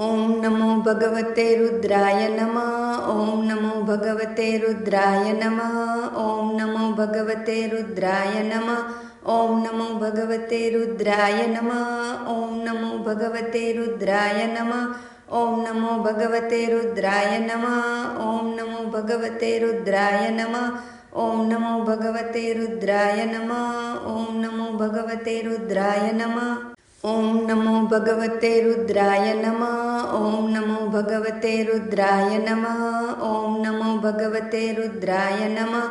ॐ नमो भगवते रुद्राय नमः ॐ नमो भगवते रुद्राय नमः ॐ नमो भगवते रुद्राय नमः ॐ नमो भगवते रुद्राय नमः ॐ नमो भगवते रुद्राय नमः ॐ नमो भगवते रुद्राय नमः ॐ नमो भगवते रुद्राय नमः ॐ नमो भगवते रुद्राय नमः ॐ नमो भगवते रुद्राय नमः ॐ नमो भगवते रुद्राय नमः ॐ नमो भगवते रुद्राय नमः ॐ नमो भगवते रुद्राय नमः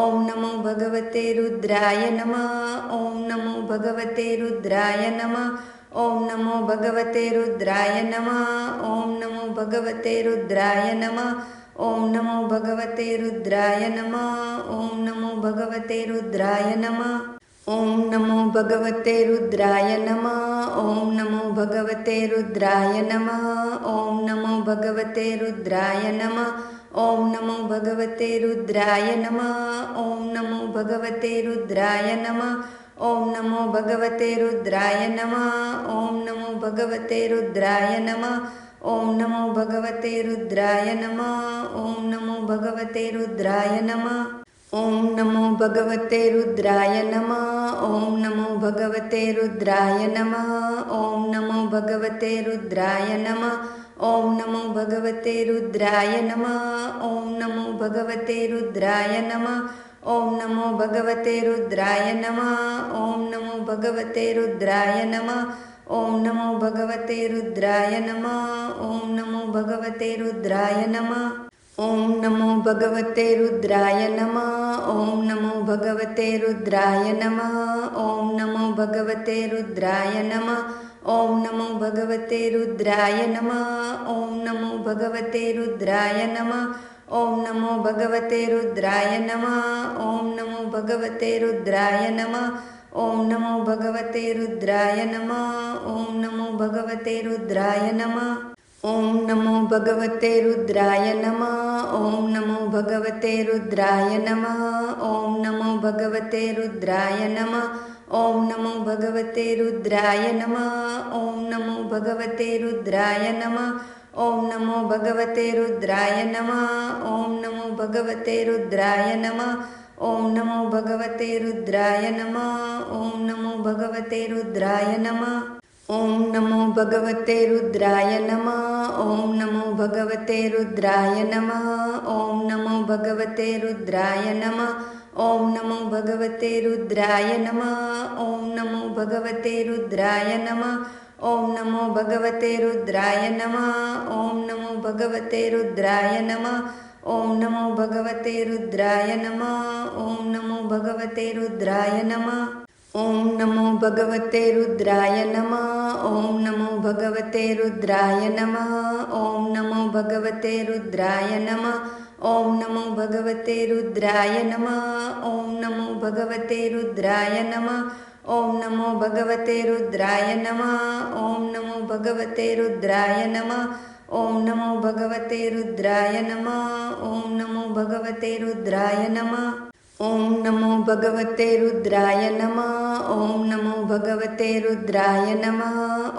ॐ नमो भगवते रुद्राय नमः ॐ नमो भगवते रुद्राय नमः ॐ नमो भगवते रुद्राय नमः ॐ नमो भगवते रुद्राय नमः ॐ नमो भगवते रुद्राय नमः ॐ नमो भगवते रुद्राय नमः ॐ नमो भगवते रुद्राय नमः ॐ नमो भगवते रुद्राय नमः ॐ नमो भगवते रुद्राय नमः ॐ नमो भगवते रुद्राय नमः ॐ नमो भगवते रुद्राय नमः ॐ नमो भगवते रुद्राय नमः ॐ नमो भगवते रुद्राय नमः ॐ नमो भगवते रुद्राय नमः ॐ नमो भगवते रुद्राय नमः नमो भगवते रुद्राय नमः। ॐ नमो भगवते रुद्राय नमः। ॐ नमो भगवते रुद्राय नमः। ॐ नमो भगवते रुद्राय नमः। ॐ नमो भगवते रुद्राय नमः। ॐ नमो भगवते रुद्राय नमः। ॐ नमो भगवते रुद्राय नमः। ॐ नमो भगवते रुद्राय नमः। ॐ नमो भगवते रुद्राय नमः ॐ नमो भगवते रुद्राय नमः ॐ नमो भगवते रुद्राय नमः ॐ नमो भगवते रुद्राय नमः ॐ नमो भगवते रुद्राय नमः ॐ नमो भगवते रुद्राय नमः ॐ नमो भगवते रुद्राय नमः ॐ नमो भगवते रुद्राय नमः ॐ नमो भगवते रुद्राय नमः ॐ नमो भगवते रुद्राय नमः ॐ नमो भगवते रुद्राय नमः ॐ नमो भगवते रुद्राय नमः ॐ नमो भगवते रुद्राय नमः ॐ नमो भगवते रुद्राय नमः ॐ नमो भगवते रुद्राय नमः ॐ नमो भगवते रुद्राय नमः ॐ नमो भगवते रुद्राय नमः ॐ नमो भगवते रुद्राय नमः ॐ नमो भगवते रुद्राय नमः भगवते रुद्राय नमः। ॐ नमो भगवते रुद्राय नमः। ॐ नमो भगवते रुद्राय नमः। ॐ नमो भगवते रुद्राय नमः। ॐ नमो भगवते रुद्राय नमः। ॐ नमो भगवते रुद्राय नमः। ॐ नमो भगवते रुद्राय नमः। ॐ नमो भगवते रुद्राय नमः। ॐ नमो भगवते रुद्राय नमः ॐ नमो भगवते रुद्राय नमः ॐ नमो भगवते रुद्राय नमः ॐ नमो भगवते रुद्राय नमः ॐ नमो भगवते रुद्राय नमः ॐ नमो भगवते रुद्राय नमः ॐ नमो भगवते रुद्राय नमः ॐ नमो भगवते रुद्राय नमः ॐ नमो भगवते रुद्राय नमः ॐ नमो भगवते रुद्राय नमः ॐ नमो भगवते रुद्राय नमः ॐ नमो भगवते रुद्राय नमः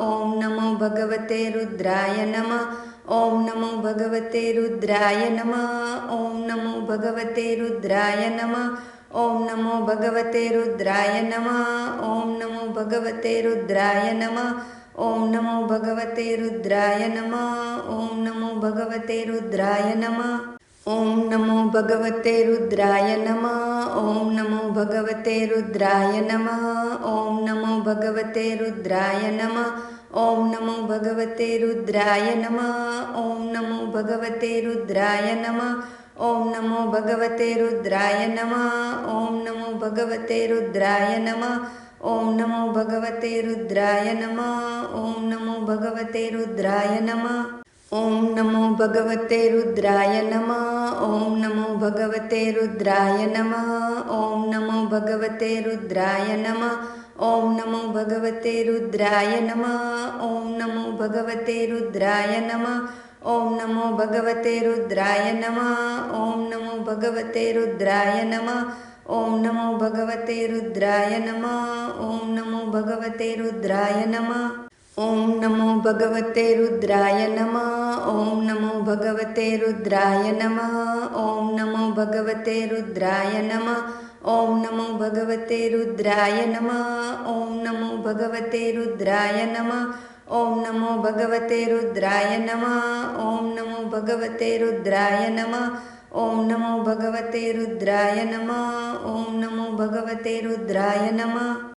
ॐ नमो भगवते रुद्राय नमः ॐ नमो भगवते रुद्राय नमः ॐ नमो भगवते रुद्राय नमः ॐ नमो भगवते रुद्राय नमः ॐ नमो भगवते रुद्राय नमः ॐ नमो भगवते रुद्राय नमः ॐ नमो भगवते रुद्राय नमः ॐ नमो भगवते रुद्राय नमः ॐ नमो भगवते रुद्राय नमः ॐ नमो भगवते रुद्राय नमः ॐ नमो भगवते रुद्राय नमः ॐ नमो भगवते रुद्राय नमः ॐ नमो भगवते रुद्राय नमः ॐ नमो भगवते रुद्राय नमः ॐ नमो भगवते रुद्राय नमः ॐ नमो भगवते रुद्राय नमः ॐ नमो भगवते रुद्राय नमः ॐ नमो भगवते रुद्राय नमः ॐ नमो भगवते रुद्राय नमः ॐ नमो भगवते रुद्राय नमः ॐ नमो भगवते रुद्राय नमः ॐ नमो भगवते रुद्राय नमः ॐ नमो भगवते रुद्राय नमः ॐ नमो भगवते रुद्राय नमः ॐ नमो भगवते रुद्राय नमः ॐ नमो भगवते रुद्राय नमः ॐ नमो भगवते रुद्राय नमः ॐ नमो भगवते रुद्राय नमः ॐ नमो भगवते रुद्राय नमः ॐ नमो भगवते रुद्राय नमः ॐ नमो भगवते रुद्राय नमः ॐ नमो भगवते रुद्राय नमः ॐ नमो भगवते रुद्राय नमः ॐ नमो भगवते रुद्राय नमः